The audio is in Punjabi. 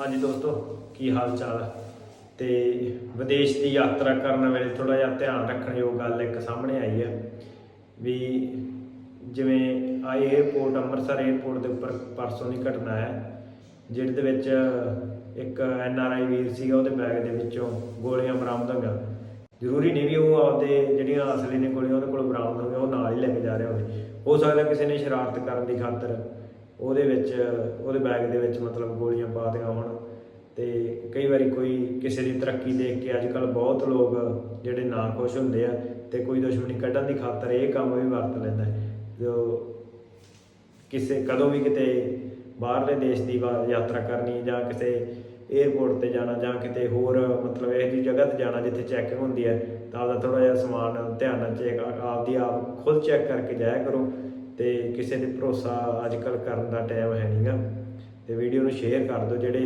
ਹਾਂਜੀ ਦੋਸਤੋ, ਕੀ ਹਾਲ ਚਾਲ ਤੇ ਵਿਦੇਸ਼ ਦੀ ਯਾਤਰਾ ਕਰਨ ਵੇਲੇ ਥੋੜਾ ਜਿਹਾ ਧਿਆਨ ਰੱਖਣ ਯੋਗ ਗੱਲ ਇੱਕ ਸਾਹਮਣੇ ਆਈ ਹੈ ਵੀ ਜਿਵੇਂ ਆ 에어ਪੋਰਟ ਅੰਮ੍ਰਿਤਸਰ 에어ਪੋਰਟ ਦੇ ਉੱਪਰ ਪਰਸੋਂ ਦੀ ਘਟਨਾ ਹੈ ਜਿਹਦੇ ਦੇ ਵਿੱਚ ਇੱਕ ਐਨ ਆਰ ਆਈ ਵੀਰ ਸੀਗਾ, ਉਹਦੇ ਬੈਗ ਦੇ ਵਿੱਚੋਂ ਗੋਲੀਆਂ ਬਰਾਮਦ ਹੋ ਹੋਈਆਂ ਜ਼ਰੂਰੀ ਨਹੀਂ ਵੀ ਉਹ ਆਪਦੇ ਜਿਹੜੀਆਂ ਅਸਲੀ ਨੇ ਗੋਲੀਆਂ, ਉਹਦੇ ਕੋਲ ਬਰਾਮਦ ਹੋ ਹੋਈਆਂ ਉਹ ਨਾਲ ਹੀ ਲੈ ਕੇ ਜਾ ਰਿਹਾ ਹੋਵੇ। ਹੋ ਸਕਦਾ ਕਿਸੇ ਨੇ ਸ਼ਰਾਰਤ ਕਰਨ ਦੀ ਖਾਤਰ ਉਹਦੇ ਵਿੱਚ, ਉਹਦੇ ਬੈਗ ਦੇ ਵਿੱਚ ਮਤਲਬ ਗੋਲੀਆਂ ਪਾ ਦਿਆਂ ਹੋਣ ਤੇ ਕਈ ਵਾਰੀ ਕੋਈ ਕਿਸੇ ਦੀ ਤਰੱਕੀ ਦੇਖ ਕੇ ਅੱਜ ਕੱਲ ਬਹੁਤ ਲੋਕ ਜਿਹੜੇ ਨਾ ਖੁਸ਼ ਹੁੰਦੇ ਆ ਤੇ ਕੋਈ ਦੁਸ਼ਮਣੀ ਕੱਢਣ ਦੀ ਖਾਤਰ ਇਹ ਕੰਮ ਵੀ ਵਰਤ ਲੈਂਦਾ ਜੋ ਕਿਸੇ, ਕਦੋਂ ਵੀ ਕਿਤੇ ਬਾਹਰਲੇ ਦੇਸ਼ ਦੀ ਵਾ- ਯਾਤਰਾ ਕਰਨੀ ਜਾਂ ਕਿਸੇ 에어ਪੋਰਟ ਤੇ ਜਾਣਾ ਜਾਂ ਕਿਤੇ ਹੋਰ ਮਤਲਬ ਇਹ ਜੀ ਜਗ੍ਹਾ ਤੇ ਜਾਣਾ ਜਿੱਥੇ ਚੈਕਿੰਗ ਹੁੰਦੀ ਹੈ, ਤਾਂ ਆਪਦਾ ਥੋੜਾ ਜਿਹਾ ਸਮਾਨ ਧਿਆਨ ਨਾਲ ਚੈੱਕ ਆਪਦੀ ਆਪ ਖੁਦ ਚੈੱਕ ਕਰਕੇ ਜਾਇਆ ਕਰੋ। ਤੇ ਕਿਸੇ ਤੇ ਭਰੋਸਾ ਅੱਜ ਕੱਲ ਕਰਨ ਦਾ ਟਾਈਮ ਹੈ ਨਹੀਂਗਾ ਤੇ ਵੀਡੀਓ ਨੂੰ ਸ਼ੇਅਰ ਕਰ ਦਿਓ ਜਿਹੜੇ